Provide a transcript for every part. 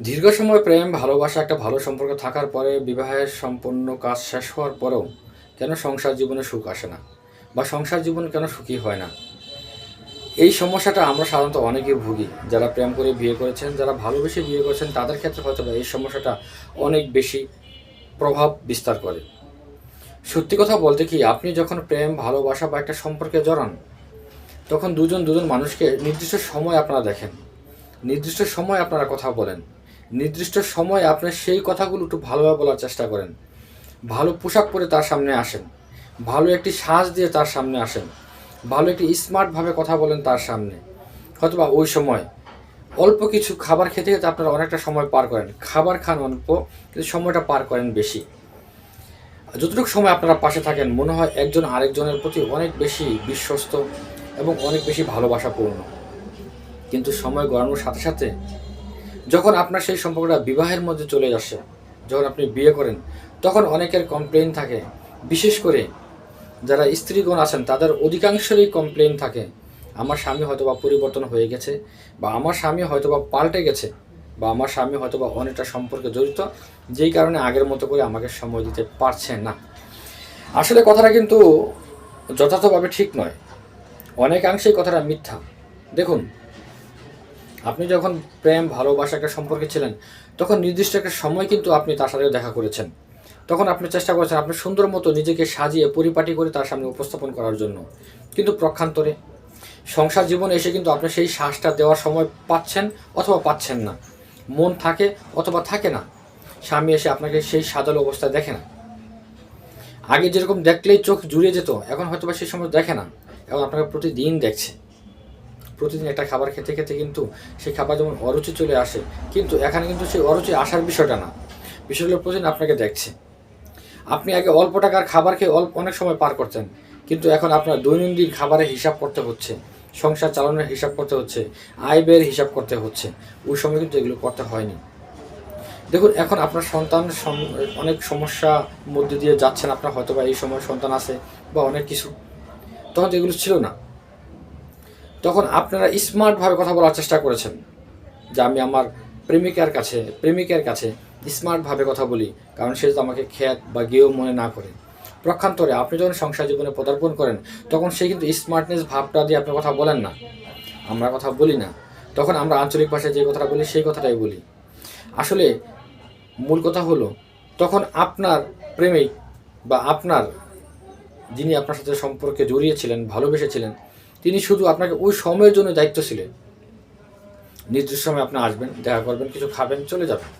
দীর্ঘ সময় প্রেম, ভালোবাসা, একটা ভালো সম্পর্ক থাকার পরে বিবাহের সম্পূর্ণ কাজ শেষ হওয়ার পরেও কেন সংসার জীবনে সুখ আসে না? বা সংসার জীবন কেন সুখী হয় না? এই সমস্যাটা আমরা সাধারণত অনেকেই ভুগি। যারা প্রেম করে বিয়ে করেছেন, যারা ভালোবেসে বিয়ে করেছেন, তাদের ক্ষেত্রে হয়তো এই সমস্যাটা অনেক বেশি প্রভাব বিস্তার করে। সত্যি কথা বলতে কি, আপনি যখন প্রেম, ভালোবাসা বা একটা সম্পর্কে জড়ান, তখন দুজন দুজন মানুষকে নির্দিষ্ট সময় আপনারা দেখেন। নির্দিষ্ট সময় আপনারা কথা বলেন। নির্দিষ্ট সময় আপনি সেই কথাগুলো একটু ভালোভাবে বলার চেষ্টা করেন। ভালো পোশাক পরে তার সামনে আসেন। ভালো একটি সাজ দিয়ে তার সামনে আসেন। ভালো একটি স্মার্টভাবে কথা বলেন তার সামনে। হয়তোবা ওই সময় অল্প কিছু খাবার খেতে খেতে আপনারা অনেকটা সময় পার করেন। খাবার খান অল্প, কিন্তু সময়টা পার করেন বেশি। যতটুকু সময় আপনারা পাশে থাকেন, মনে হয় একজন আরেকজনের প্রতি অনেক বেশি বিশ্বস্ত এবং অনেক বেশি ভালোবাসাপূর্ণ। কিন্তু সময় গড়ানোর সাথে সাথে যখন আপনার সেই সম্পর্কটা বিবাহের মধ্যে চলে আসে, যখন আপনি বিয়ে করেন, তখন অনেকের কমপ্লেন থাকে। বিশেষ করে যারা স্ত্রীগণ আছেন, তাদের অধিকাংশেরই কমপ্লেন থাকে, আমার স্বামী হয়তোবা পরিবর্তন হয়ে গেছে, বা আমার স্বামী হয়তোবা পাল্টে গেছে, বা আমার স্বামী হয়তোবা অনেকটা সম্পর্কে জড়িত, যেই কারণে আগের মতো করে আমাকে সময় দিতে পারছে না। আসলে কথাটা কিন্তু যথার্থভাবে ঠিক নয়। অনেকাংশেই কথাটা মিথ্যা। দেখুন আপনি যখন প্রেম, ভালোবাসা একটা সম্পর্কে ছিলেন, তখন নির্দিষ্ট একটা সময় কিন্তু আপনি তার সাথে দেখা করেছেন। তখন আপনি চেষ্টা করেছেন আপনি সুন্দর মতো নিজেকে সাজিয়ে পরিপাটি করে তার সামনে উপস্থাপন করার জন্য। কিন্তু প্রক্ষান্তরে সংসার জীবনে এসে কিন্তু আপনি সেই শ্বাসটা দেওয়ার সময় পাচ্ছেন অথবা পাচ্ছেন না। মন থাকে অথবা থাকে না। স্বামী এসে আপনাকে সেই সাজালো অবস্থায় দেখে না। আগে যেরকম দেখলেই চোখ জুড়িয়ে যেত, এখন হয়তো সেই সময় দেখে না। এখন আপনাকে প্রতিদিন দেখছে। প্রতিদিন একটা খাবার খেতে খেতে কিন্তু সেই খাবার যেমন অরুচি চলে আসে, কিন্তু এখানে কিন্তু সেই অরুচি আসার বিষয়টা না। বিষয় হলো প্রতিদিন আপনাকে দেখছে। আপনি আগে অল্প টাকার খাবার খেয়ে অল্প অনেক সময় পার করতেন, কিন্তু এখন আপনার দৈনন্দিন খাবারের হিসাব করতে হচ্ছে, সংসার চালানোর হিসাব করতে হচ্ছে, আয় ব্যয়ের হিসাব করতে হচ্ছে, ওই সময় কিন্তু এগুলো করতে হয়নি। দেখুন, এখন আপনার সন্তান অনেক সমস্যা মধ্যে দিয়ে যাচ্ছেন, আপনার হয়তো বা এই সময় সন্তান আছে বা অনেক কিছু। তখন তো এগুলো ছিল না। তখন আপনারা স্মার্টভাবে কথা বলার চেষ্টা করেছেন যে আমি আমার প্রেমিকার কাছে, প্রেমিকের কাছে স্মার্টভাবে কথা বলি, কারণ সে তো আমাকে খ্যাত বা গেও মনে না করে। প্রক্ষান্তরে আপনি যখন সংসার জীবনে পদার্পণ করেন, তখন সে কিন্তু স্মার্টনেস ভাবটা দিয়ে আপনি কথা বলেন না। আমরা কথা বলি না। তখন আমরা আঞ্চলিক ভাষায় যে কথাটা বলি, সেই কথাটাই বলি। আসলে মূল কথা হলো, তখন আপনার প্রেমিক বা আপনার যিনি আপনার সাথে সম্পর্কে জড়িয়েছিলেন ভালোবেসেছিলেন তিনি শুধু আপনাকে ওই সময়ের জন্য দায়িত্ব ছিলেন। নির্দিষ্ট সময় আপনি আসবেন, দেখা করবেন, কিছু খাবেন, চলে যাবেন।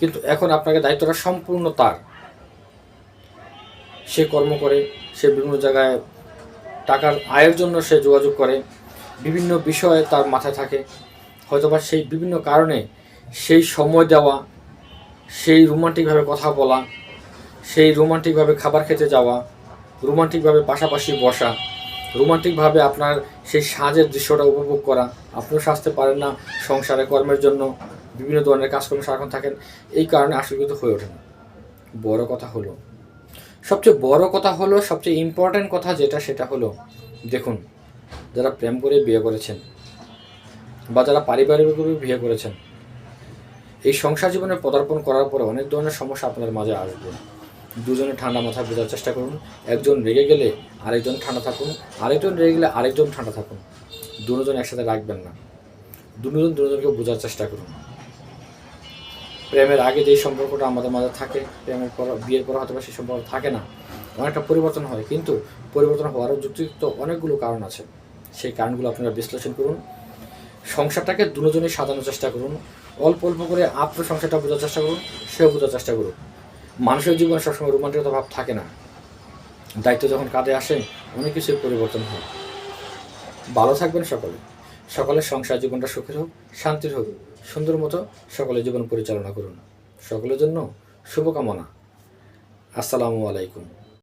কিন্তু এখন আপনাকে দায়িত্বটা সম্পূর্ণ তার। সে কর্ম করে, সে বিভিন্ন জায়গায় টাকার আয়ের জন্য সে যোগাযোগ করে, বিভিন্ন বিষয়ে তার মাথায় থাকে। হয়তোবা সেই বিভিন্ন কারণে সেই সময় দেওয়া, সেই রোমান্টিকভাবে কথা বলা, সেই রোমান্টিকভাবে খাবার খেতে যাওয়া, রোমান্টিকভাবে পাশাপাশি বসা রোমান্টিকভাবে আপনার সেই সাজের দৃশ্যটা উপভোগ করা। আপনিও সাজতে পারেন না সংসারে কর্মের জন্য, বিভিন্ন ধরনের কাজকর্ম সারাক্ষণ থাকেন, এই কারণে আসলে হয়ে ওঠে না। বড় কথা হলো, সবচেয়ে বড় কথা হলো, সবচেয়ে ইম্পর্ট্যান্ট কথা যেটা, সেটা হলো, দেখুন, যারা প্রেম করে বিয়ে করেছেন বা যারা পারিবারিকভাবে বিয়ে করেছেন, এই সংসার জীবনে পদার্পণ করার পরে অনেক ধরনের সমস্যা আপনাদের মাঝে আসবে। দুজনে ঠান্ডা মাথায় বোঝার চেষ্টা করুন। একজন রেগে গেলে আরেকজন ঠান্ডা থাকুন। আরেকজন রেগে গেলে আরেকজন ঠান্ডা থাকুন। দুজন একসাথে রাখবেন না। দুজন দুজনকে বোঝার চেষ্টা করুন। প্রেমের আগে যেই সম্পর্কটা আমাদের মাঝে থাকে, প্রেমের পর, বিয়ের পর হয়তো সেই সম্পর্ক থাকে না। অনেকটা পরিবর্তন হয়। কিন্তু পরিবর্তন হওয়ারও যুক্তিযুক্ত অনেকগুলো কারণ আছে। সেই কারণগুলো আপনারা বিশ্লেষণ করুন। সংসারটাকে দুজনেই সাজানোর চেষ্টা করুন। অল্প অল্প করে আপনার সংসারটা বোঝার চেষ্টা করুন। সেও বোঝার চেষ্টা করুন মানুষের জীবনে সবসময় রোমান্টিকতা ভাব থাকে না। দায়িত্ব যখন কাঁধে আসে, অনেক কিছুই পরিবর্তন হয়। ভালো থাকবেন সকলে। সকলের সংসার জীবনটা সুখের হোক, শান্তির হোক, সুন্দর মতো সকলের জীবন পরিচালনা করুন। সকলের জন্য শুভকামনা। আসসালামু আলাইকুম।